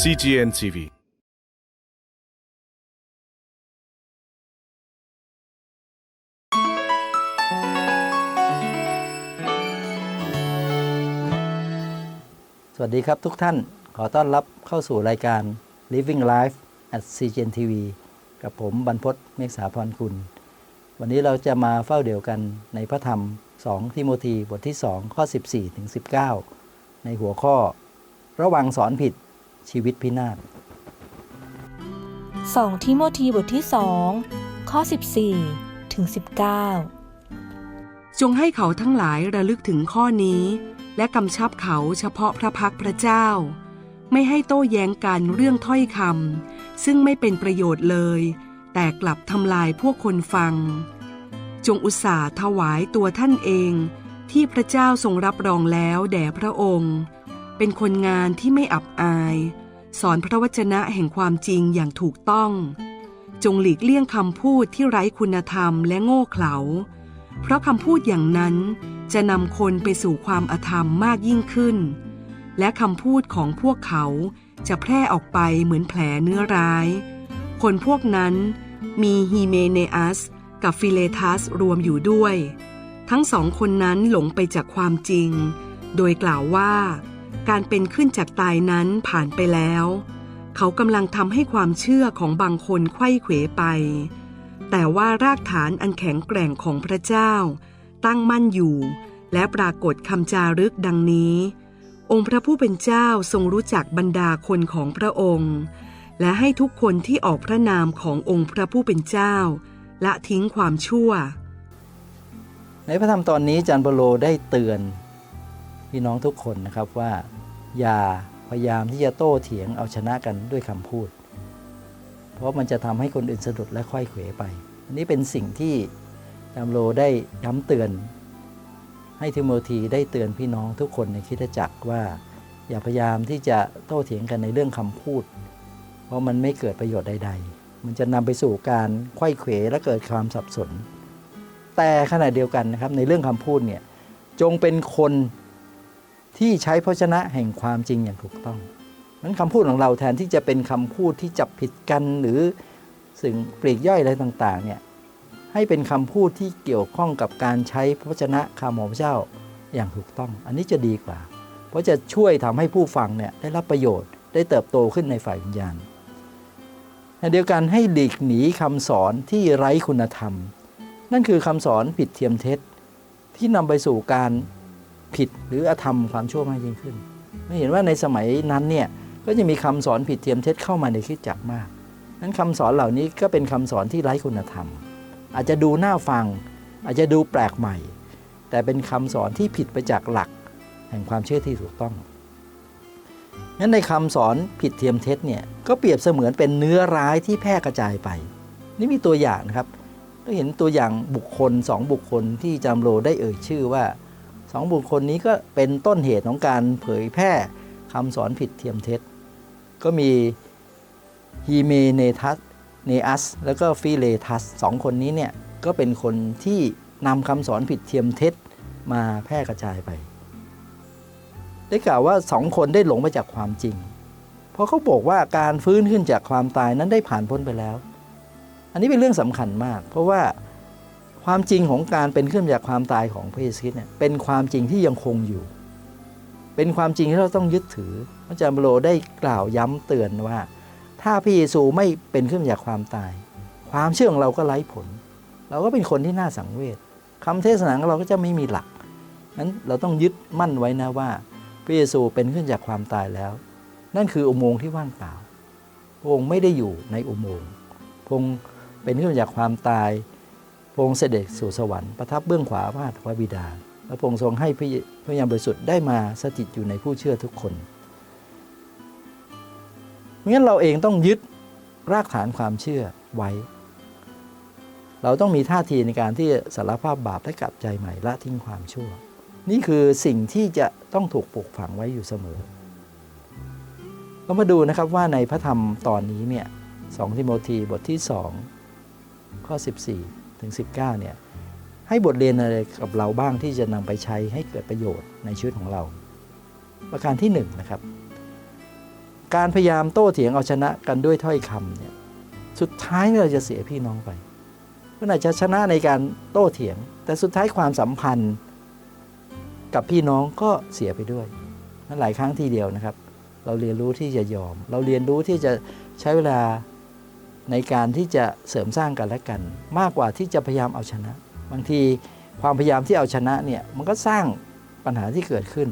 CGN TV สวัสดีครับทุกท่านขอต้อนรับเข้าสู่รายการ Living Life at CGN TV กับผมบรรพศเมฆสาพรคุณ วันนี้เราจะมาเฝ้าเดี่ยวกันในพระธรรม 2 ทิโมธีบทที่ 2 ข้อ 14ถึง19 ในหัวข้อ ระวังสอนผิด ชีวิตพินาศ 2 ทิโมธีบทที่ 2 ข้อ 14 ถึง 19 จงให้เขาทั้งหลายระลึกถึงข้อนี้ และกำชับเขาเฉพาะพระพักตร์พระเจ้า ไม่ให้โต้แย้งกันเรื่องถ้อยคำซึ่งไม่เป็นประโยชน์เลย แต่กลับทำลายพวกคนฟัง จงอุตส่าห์ถวายตัวท่านเอง ที่พระเจ้าทรงรับรองแล้วแด่พระองค์ เป็นคนงานที่ไม่อับอาย สอนพระวจนะแห่งความจริงอย่างถูกต้อง จงหลีกเลี่ยงคำพูดที่ไร้คุณธรรมและโง่เขลา เพราะคำพูดอย่างนั้นจะนำคนไปสู่ความอธรรมมากยิ่งขึ้น และคำพูดของพวกเขาจะแพร่ออกไปเหมือนแผลเนื้อร้าย คนพวกนั้นมีฮีเมเนอัสกับฟิเลทัสรวมอยู่ด้วย ทั้งสองคนนั้นหลงไปจากความจริง โดยกล่าวว่า การเป็นขึ้นจากตายนั้นผ่านไปแล้ว เขากำลังทำให้ความเชื่อของบางคนไข้เขวไป แต่ว่ารากฐานอันแข็งแกร่งของพระเจ้า ตั้งมั่นอยู่ และปรากฏคำจารึกดังนี้ องค์พระผู้เป็นเจ้าทรงรู้จักบรรดาคนของพระองค์ และให้ทุกคนที่ออกพระนามขององค์พระผู้เป็นเจ้าละทิ้งความชั่ว ในพระธรรมตอนนี้จารย์เปโลได้เตือน พี่น้องทุกคนนะครับว่า อย่าพยายามที่จะโต้เถียงเอาชนะกันด้วยคำพูด เพราะมันจะทำให้คนอื่นสะดุดและค่อยเขวไป อันนี้เป็นสิ่งที่อาจารย์เปโลได้ย้ำเตือน ให้ทิโมธีได้เตือนพี่น้องทุกคนในคริสตจักรว่า อย่าพยายามที่จะโต้เถียงกันในเรื่องคำพูด เพราะมันไม่เกิดประโยชน์ใด ๆ มันจะนำไปสู่การไขว้เขวและเกิดความสับสน แต่ขณะเดียวกันนะครับในเรื่องคำพูดเนี่ยจงเป็นคน ที่ใช้พระชนะแห่งความจริงอย่างถูกต้องนั้นคำพูดของเราแทนที่จะเป็นคำพูดที่จับผิดกันหรือสิ่งปลีกย่อยอะไรต่างๆเนี่ยให้เป็นคำพูดที่เกี่ยวข้องกับการใช้พระวจนะคำของพระเจ้าอย่างถูกต้อง อันนี้จะดีกว่า เพราะจะช่วยทำให้ผู้ฟังเนี่ยได้รับประโยชน์ได้เติบโตขึ้นในฝ่ายวิญญาณในเดียวกันให้หลีกหนีคำสอนที่ไร้คุณธรรม นั่นคือคำสอนผิดเทียมเท็จที่นำไปสู่การ ผิดหรืออธรรมความชั่วมากยิ่งขึ้นไม่เห็นว่าในสมัยนั้นเนี่ยก็จะมีคำสอนผิดเทียมเท็จเข้ามาในคริสตจักรมากนั้นคำสอนเหล่านี้ก็เป็นคำสอนที่ไร้คุณธรรม อาจจะดูน่าฟัง อาจจะดูแปลกใหม่ แต่เป็นคำสอนที่ผิดไปจากหลัก แห่งความเชื่อที่ถูกต้องงั้นในคำสอนผิดเทียมเท็จเนี่ยก็เปรียบเสมือนเป็นเนื้อร้ายที่แพร่กระจายไป นี่มีตัวอย่างนะครับเราเห็นตัวอย่างบุคคลสองบุคคลที่จำโลได้เอ่ยชื่อว่า สองบุคคลนี้ก็เป็นต้นเหตุของการเผยแพร่คำสอนผิดเทียมเท็จ ก็มีฮีเมเนทัสเนอัสแล้วก็ฟิเลทัสสองคนนี้เนี่ยก็เป็นคนที่นำคำสอนผิดเทียมเท็จมาแพร่กระจายไป ได้กล่าวว่าสองคนได้หลงไปจากความจริง เพราะเขาบอกว่าการฟื้นขึ้นจากความตายนั้นได้ผ่านพ้นไปแล้ว อันนี้เป็นเรื่องสำคัญมาก เพราะว่า ความจริงของการเป็นขึ้นจากความตายของพระเยซูคริสต์เนี่ยเป็นความจริงที่ยังคงอยู่ เป็นความจริงที่เราต้องยึดถือพระอาจารย์เปโลได้กล่าวย้ำเตือนว่า ถ้าพระเยซูไม่เป็นขึ้นจากความตาย ความเชื่อของเราก็ไร้ผล เราก็เป็นคนที่น่าสังเวชคำเทศนาของเราก็จะไม่มีหลักนั้นเราต้องยึดมั่นไว้นะว่าพระเยซูเป็นขึ้นจากความตายแล้ว นั่นคืออุโมงค์ที่ว่างเปล่าพระองค์ไม่ได้อยู่ในอุโมงค์พระองค์เป็นขึ้นจากความตาย พระองค์เสด็จสู่สวรรค์ประทับเบื้องขวาพระหัตถ์พระบิดา และพระองค์ทรงให้พระพระยามบริสุทธิ์ได้มาสถิตอยู่ในผู้เชื่อทุกคนงั้นเราเองต้องยึดรากฐานความเชื่อไว้ เราต้องมีท่าทีในการที่สารภาพบาปและกลับใจใหม่ละทิ้งความชั่ว นี่คือสิ่งที่จะต้องถูกปลูกฝังไว้อยู่เสมอ เรามาดูนะครับว่าในพระธรรมตอนนี้เนี่ย 2 ทิโมธีบทที่ 2 ข้อ 14 ถึง 19เนี่ยให้บทเรียนอะไรกับเราบ้างที่จะนำไปใช้ให้เกิดประโยชน์ในชีวิตของเรา ประการที่1นนะครับ การพยายามโต้เถียงเอาชนะกันด้วยถ้อยคำเนี่ยสุดท้ายเราจะเสียพี่น้องไปก็อาจจะชนะในการโต้เถียง แต่สุดท้ายความสัมพันธ์ กับพี่น้องก็เสียไปด้วยนั่นหลายครั้งทีเดียวนะครับ เราเรียนรู้ที่จะยอม เราเรียนรู้ที่จะใช้เวลา ในการที่จะเสริมสร้างกันและกัน มากกว่าที่จะพยายามเอาชนะ บางทีความพยายามที่เอาชนะเนี่ยมันก็สร้างปัญหาที่เกิดขึ้น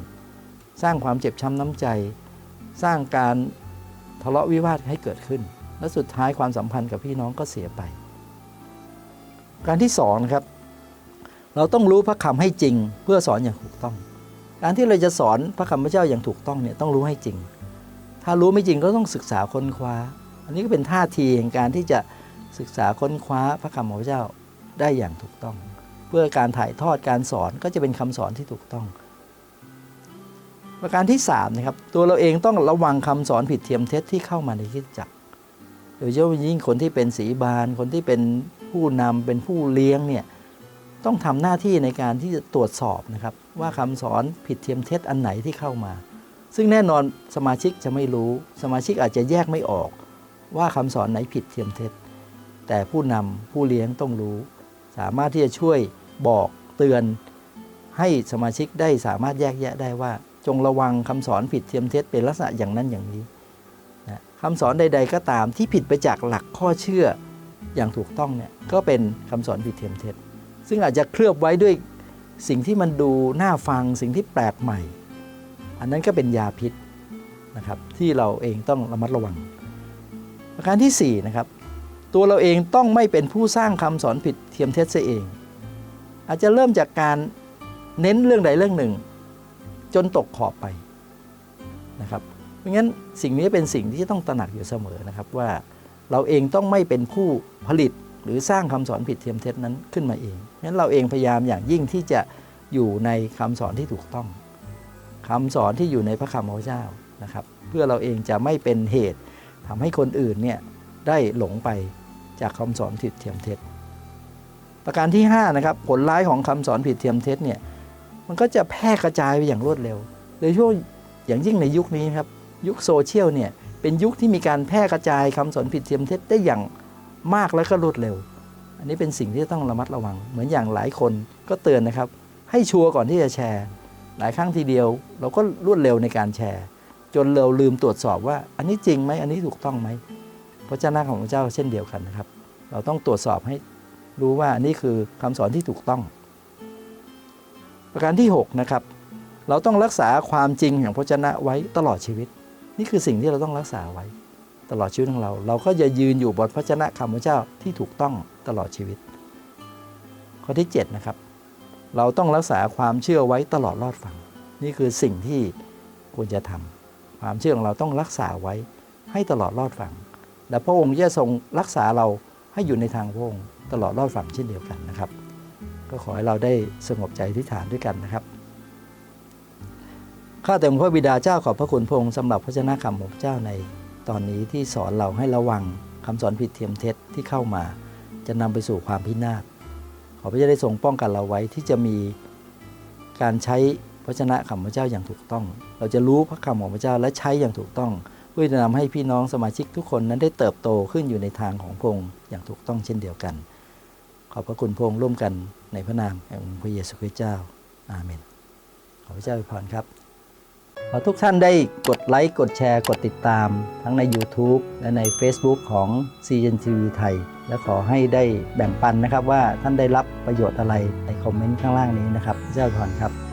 สร้างความเจ็บช้ำน้ำใจ สร้างการทะเลาะวิวาทให้เกิดขึ้น และสุดท้ายความสัมพันธ์กับพี่น้องก็เสียไป การที่สองนะครับ เราต้องรู้พระคำให้จริงเพื่อสอนอย่างถูกต้อง การที่เราจะสอนพระคำพระเจ้าอย่างถูกต้องเนี่ยต้องรู้ให้จริง ถ้ารู้ไม่จริงก็ต้องศึกษาค้นคว้า อันนี้ก็เป็นท่าทีแห่งการที่จะศึกษาค้นคว้าพระคำของพระเจ้าได้อย่างถูกต้อง เพื่อการถ่ายทอดการสอนก็จะเป็นคำสอนที่ถูกต้อง ประการที่3นะครับตัวเราเองต้องระวังคำสอนผิดเทียมเท็จที่เข้ามาในคริสตจักรโดยเฉพาะยิ่งคนที่เป็นสีบานคนที่เป็นผู้นำเป็นผู้เลี้ยงเนี่ยต้องทำหน้าที่ในการที่จะตรวจสอบนะครับ ว่าคำสอนผิดเทียมเท็จอันไหนที่เข้ามา ซึ่งแน่นอนสมาชิกจะไม่รู้สมาชิกอาจจะแยกไม่ออก ว่าคำสอนไหนผิดเทียมเท็จ แต่ผู้นำผู้เลี้ยงต้องรู้ สามารถที่จะช่วยบอกเตือน ให้สมาชิกได้สามารถแยกแยะได้ว่า จงระวังคำสอนผิดเทียมเท็จเป็นลักษณะอย่างนั้นอย่างนี้นะคำสอนใด ๆ ก็ตามที่ผิดไปจากหลักข้อเชื่ออย่างถูกต้องเนี่ยก็เป็นคำสอนผิดเทียมเท็จ ซึ่งอาจจะเคลือบไว้ด้วยสิ่งที่มันดูน่าฟังสิ่งที่แปลกใหม่ อันนั้นก็เป็นยาพิษนะครับที่เราเองต้องระมัดระวัง ประการที่4นะครับตัวเราเองต้องไม่เป็นผู้สร้างคำสอนผิดเทียมเท็จเสียเอง อาจจะเริ่มจากการเน้นเรื่องใดเรื่องหนึ่ง จนตกขอบไปนะครับเพราะงั้นสิ่งนี้เป็นสิ่งที่ต้องตระหนักอยู่เสมอนะครับว่าเราเองต้องไม่เป็นผู้ผลิตหรือสร้างคำสอนผิดเทียมเท็จนั้นขึ้นมาเองงั้นเราเองพยายามอย่างยิ่งที่จะอยู่ในคำสอนที่ถูกต้องคำสอนที่อยู่ในพระคำของพระเจ้านะครับ เพื่อเราเองจะไม่เป็นเหตุ ทำให้คนอื่นเนี่ยได้หลงไปจากคำสอนผิดเทียมเท็จ ประการที่5นะครับผลร้ายของคำสอนผิดเทียมเท็จเนี่ยมันก็จะแพร่กระจายไปอย่างรวดเร็วโดยเฉพาะอย่างยิ่งในยุคนี้ครับยุคโซเชียลเนี่ยเป็นยุคที่มีการแพร่กระจายคำสอนผิดเทียมเท็จได้อย่างมากและก็รวดเร็ว อันนี้เป็นสิ่งที่ต้องระมัดระวัง เหมือนอย่างหลายคนก็เตือนนะครับ ให้ชัวร์ก่อนที่จะแชร์ หลายครั้งทีเดียว เราก็รวดเร็วในการแชร์ จนเราลืมตรวจสอบว่า อันนี้จริงไหมอันนี้ถูกต้องไหมพระเจ้าหน้าของพระเจ้าเช่นเดียวกันนะครับ เราต้องตรวจสอบให้รู้ว่านี่คือคำสอนที่ถูกต้อง ประการที่6นะครับเราต้องรักษาความจริงของพระเจ้าไว้ตลอดชีวิต นี่คือสิ่งที่เราต้องรักษาไว้ ตลอดชีวิตของเรา เราก็จะยืนอยู่บนพระเจ้าคำพระเจ้าที่ถูกต้องตลอดชีวิต ข้อที่7นะครับเราต้องรักษาความเชื่อไว้ตลอดรอดฝั่งนี่คือสิ่งที่ควรจะทำ ความเชื่อของเราต้องรักษาไว้ให้ตลอดรอดฝั่ง และพระองค์จะทรงรักษาเราให้อยู่ในทางพระองค์ตลอดรอดฝั่งเช่นเดียวกันนะครับ ก็ขอให้เราได้สงบใจที่ฐานด้วยกันนะครับข้าแต่พระบิดาเจ้าขอบพระคุณพระองค์สำหรับพระเจ้าคำของพระเจ้าในตอนนี้ที่สอนเราให้ระวังคำสอนผิดเทียมเท็จที่เข้ามา จะนำไปสู่ความพินาศขอพระเจ้าได้ทรงป้องกันเราไว้ที่จะมีการใช้ พระชนะคำพระเจ้าอย่างถูกต้อง เราจะรู้พระคำของพระเจ้าและใช้อย่างถูกต้องเพื่อจะนำให้พี่น้องสมาชิกทุกคนนั้นได้เติบโตขึ้นอยู่ในทางของพระองค์อย่างถูกต้องเช่นเดียวกัน ขอบพระคุณพระองค์ร่วมกันในพระนามแห่งองค์พระเยซูคริสต์เจ้า อาเมน ขอพระเจ้าอวยพรครับ ขอทุกท่านได้กดไลค์ กดแชร์ กดติดตาม ทั้งใน YouTube และใน Facebook ของ CNTV ไทย และขอให้ได้แบ่งปันนะครับว่าท่านได้รับประโยชน์อะไรในคอมเมนต์ข้างล่างนี้นะครับพระเจ้าอวยพรครับ